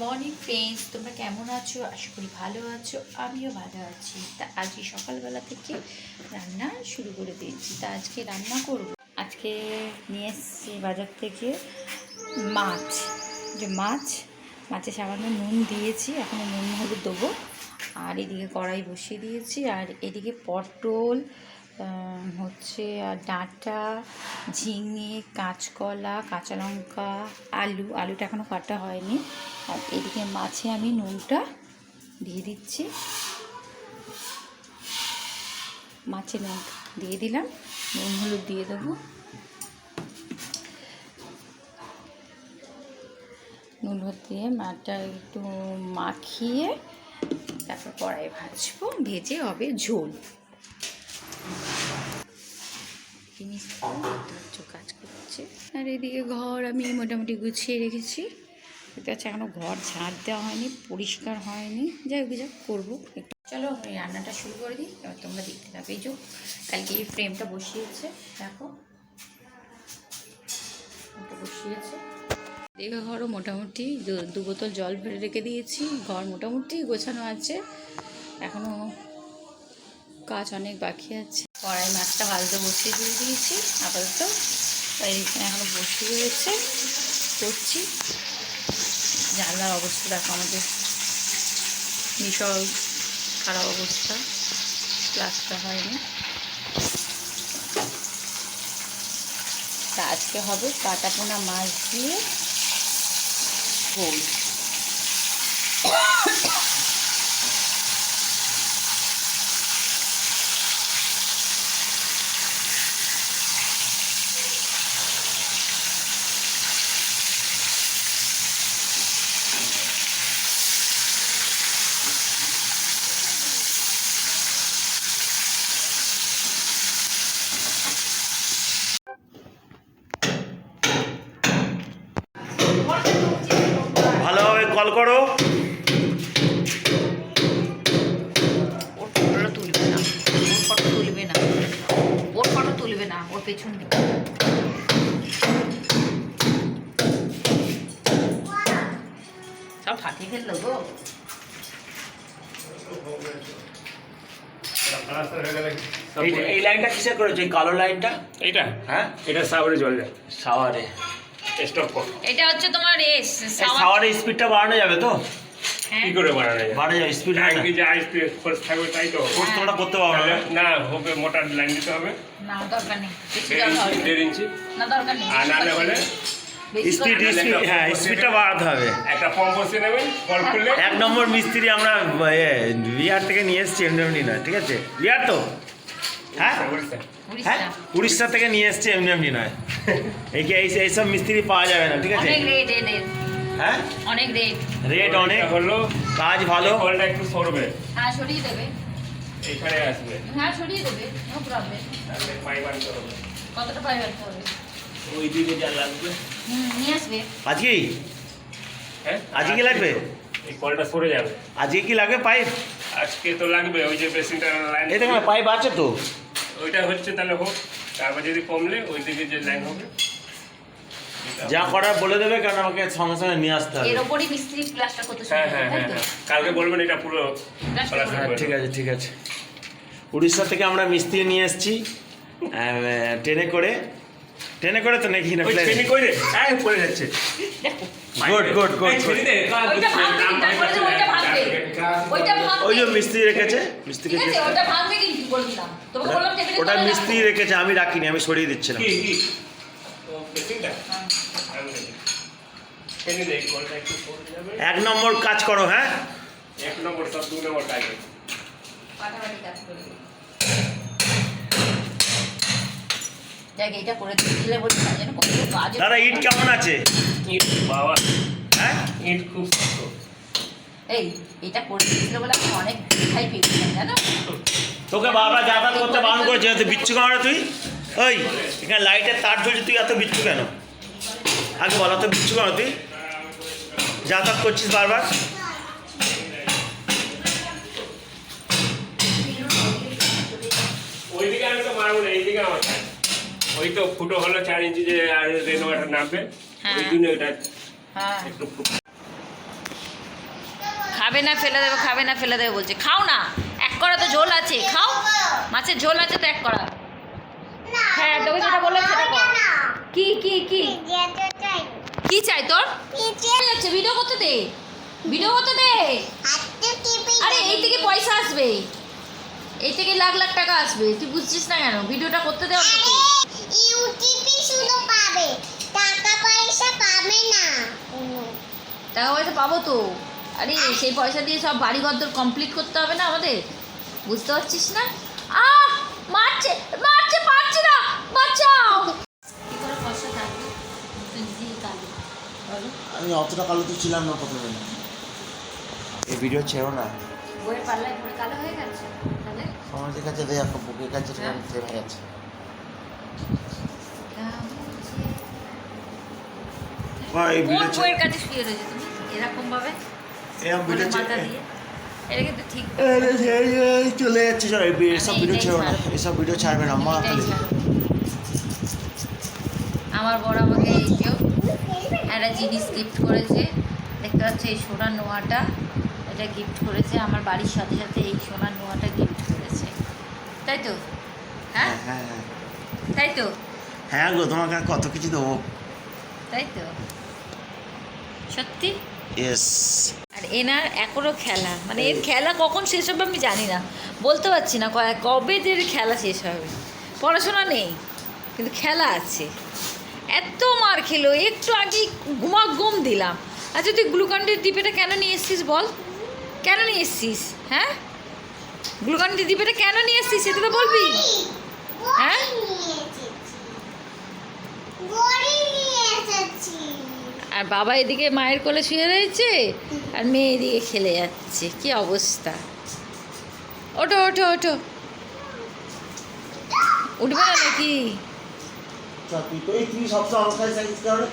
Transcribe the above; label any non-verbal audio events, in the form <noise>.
Morning friends, তোমরা কেমন আছো? আশা করি ভালো আছো, আমিও ভালো আছি। তা আজকে সকালবেলা থেকে রান্না শুরু করে দিয়েছি। তা আজকে রান্না করব। আজকে নিয়ে এসেছি বাজার থেকে মাছ। যে মাছ, মাছে সামান্য নুন দিয়েছি, এখনও নুন হলুদ দেবো। আর এদিকে কড়াই বসিয়ে দিয়েছি। আর এদিকে পটল হচ্ছে ডাঁটা, ঝিঙে, কাঁচকলা, কাঁচা লঙ্কা, আলু। আলুটা এখনও কাটা হয়নি। আর এদিকে মাছে আমি নুনটা দিয়ে দিচ্ছি। মাছে নুন দিয়ে দিলাম। নুন, হলুদ দিয়ে দেবো। নুন হলুদ দিয়ে মাছটা একটু মাখিয়ে তারপর কড়াই ভাজবো। ভেজে হবে ঝোল জিনিস ধৈর্য কাজ করছে। আর এদিকে ঘর আমি মোটামুটি গুছিয়ে রেখেছি। এটা হচ্ছে এখনও ঘর ঝাঁট দেওয়া হয়নি, পরিষ্কার হয়নি। যাই হোক যাক করব। চলো, আমি রান্নাটা শুরু করে দিই। এবার তোমরা দেখতে থাকো এই যে কালকে এই ফ্রেমটা বসিয়েছে, দেখো। বসিয়েছে। দেখে ঘরও মোটামুটি দু বোতল জল ভরে রেখে দিয়েছি। ঘর মোটামুটি গোছানো আছে। এখনও কাজ অনেক বাকি আছে। কড়াই মাছটা ভাজতে বসিয়ে দিয়ে দিয়েছি। আপাতত তাই এখানে এখনও বসিয়ে রয়েছে। করছি। জানলার অবস্থা দেখো, আমাদের ভীষণ খারাপ অবস্থা। প্লাস্টার হয়নি। তা আজকে হবে কাটা পোনা মাছ দিয়ে ঝোল ভালোভাবে কল করো ওর ফটোটা তুলবে না ওর ফটো তুলবে না ওর ফটো তুলবে না ওর পেছন দিকে সব ফাটিয়ে ফেলল গো এইটা- এই লাইনটা কিসের করেছ? এই কালো লাইনটা? এইটা? হ্যাঁ? এটা সাগরে জল যায় শাওয়ারে স্টপ কর। এটা হচ্ছে তোমার এস এই শাওয়ারে স্পিডটা বাড়ানো যাবে তো। কি করে বানানো যায়? স্পিড হয় আইস ফোর্স থাকবে তাই তো? তোমরা করতে পারো না না হবে মোটা লাইন দিতে হবে। না দরকার নেই। বেশি দেড় ইঞ্চি হবে। দেড় ইঞ্চি না দরকার নেই। আর হলে স্পিড স্পিড হ্যাঁ স্পিডটা বাড়াতে হবে। একটা পাম্প বসিয়ে নেবেন কল খুললে এক নম্বর মিস্ত্রি আমরা এ, বিহার থেকে নিয়ে এসেছি এমনি এমনি না ঠিক আছে? বিহার তো? হ্যাঁ? উড়িষ্যা। হ্যাঁ? উড়িষ্যা। থেকে নিয়ে এসেছি এমনি এমনি নয়। <laughs> এই এইসব মিস্ত্রি পাওয়া যাবে না ঠিক আছে? হ্যাঁ? অনেক রেট। রেট অনেক। হলো কাজ ভালো। কলটা একটু সরবে। হ্যাঁ সরিয়ে দেবে। এখানে আসবে। হ্যাঁ সরিয়ে দেবে। নো প্রবলেম তাহলে পাইপ আনতে হবে কতটা পাই রাখতে হবে ওই দিকে যা লাগবে। হুম নিয়ে আসবে। আজকেই হ্যাঁ? আজকে কি লাগবে? এই কলটা সরে যাবে। আজকে কি লাগবে পাইপ আজকে তো লাগবে ওই যে বেসিনটার লাইন এই দেখো পাইপ আছে তো। ওইটা হচ্ছে তাহলে হোক। তারপর যদি কমলে ওই দিকে যে লাইন হবে। যা করার বলে দেবে কারণ আমাকে সঙ্গে সঙ্গে নিয়ে আসতে হবে? এর ওপরই মিস্ত্রি করতে হ্যাঁ হ্যাঁ হ্যাঁ হ্যাঁ। কালকে বলবেন এটা পুরো করে হ্যাঁ ঠিক আছে ঠিক আছে। উড়িষ্যা থেকে আমরা মিস্ত্রি নিয়ে এসেছি ট্রেনে করে। ট্রেনে করে তো নাকি না ওই ছেনি কই পড়ে যাচ্ছে। গুড গুড গুড ওই যে মিস্ত্রি রেখেছে? মিস্ত্রি ঠিক আছে ওটা ভাঙবে কিন্তু বলে তোমাকে বললাম ওটা মিস্ত্রি রেখেছে আমি রাখিনি আমি সরিয়ে দিচ্ছিলাম। এক নম্বর কাজ করো হ্যাঁ? এক নম্বর সব দু নম্বর কাজ। করবে দেখ এটা করে বলছি না যেন কত কাজ দাদা ইট কেমন আছে? ইট বাবা। হ্যাঁ? ইট খুব এই এটা করে বলে আমি অনেক খাই পেয়েছিলাম জানো? তোকে বারবার যাতায়াত করতে বারণ করেছে এত বিচ্ছু কেন তুই? ওই এখানে লাইটের তার ঝুলছে তুই এত বিচ্ছু কেন? আগে বল তো বিচ্ছু কেন তুই? যাতায়াত করছিস বারবার? ওইদিকে আমি তো মারবো না এইদিকে আমার ওই তো ফুটো হলো চার ইঞ্চি যে আর রেন ওয়াটার নামবে হ্যাঁ। ওই জন্য ওটা হ্যাঁ। একটু খাবে না ফেলে দেবে খাবে না ফেলে দেবে বলছে। খাও না এক করা তো ঝোল আছে খাও। মাছের ঝোল আছে তো এক করা হ্যাঁ তোকে যেটা বললাম সেটা কি কি কি? কি চাই তোর? যাচ্ছে? ভিডিও করতে দে। ভিডিও করতে দে। আরে এই থেকে পয়সা আসবে। এই থেকে লাখ লাখ টাকা আসবে। তুই বুঝছিস না কেন? ভিডিওটা করতে দে অন্তত। ইউটিপি শুধু পাবে। টাকা পয়সা পাবে না। টাকা পয়সা পাবো তো। আরে সেই পয়সা দিয়ে সব বাড়ি ঘর কমপ্লিট করতে হবে না আমাদের? বুঝতে পারছিস না? আহ! মারছে মারছে পারছি না! বাঁচাও! আমি অতটা কালো তো ছিলাম না প্রথমে। এই ভিডিও ছেড়ো না। বইয়ের পাল্লায় পরে কালো হয়ে গেছে তাহলে? সমাজের কাছে এখন বুকের কাছে থেমে গেছে এই ভিডিও বইয়ের কাছে শুয়ে রয়েছে তুমি? এরকম ভাবে? এরকম ভিডিও মাথা দিয়ে? ঠিক। চলে যাচ্ছে এসব ভিডিও এটাই ছেড়ো না। এসব ভিডিও ছাড়বে না। মা। আমার বড় আমাকে কেউ একটা জিনিস গিফট করেছে। দেখতে পাচ্ছ এই সোনার নোয়াটা এটা গিফট করেছে। আমার বাড়ির সাথে সাথে এই সোনার নোয়াটা গিফট করেছে। তাই তো? হ্যাঁ? হ্যাঁ হ্যাঁ তাই তো? হ্যাঁ গো তোমাকে আর কত কিছু দেবো? তাই তো? সত্যি? আর এনার এখনও খেলা। মানে এর খেলা কখন শেষ হবে আমি জানি না। বলতে পারছি না কবে যে এর খেলা শেষ হবে? পড়াশোনা নেই কিন্তু খেলা আছে। এত মার খেলো একটু আগে ঘুমা ঘুম দিলাম। আচ্ছা তুই গ্লুকন্ডির ডিপেটা কেন নিয়ে এসছিস বল? কেন নিয়ে এসছিস? হ্যাঁ? গ্লুকন্ডির ডিপেটা কেন নিয়ে এসছিস সেটা তো বলবি। হ্যাঁ? আর বাবা এদিকে মায়ের কোলে শুয়ে রয়েছে আর মেয়ে এদিকে খেলে যাচ্ছে। কি অবস্থা? ওঠো ওঠো ওঠো। উঠবে না নাকি? তুই তো এই তুই সবসময় অবস্থায় থাকিস কারণে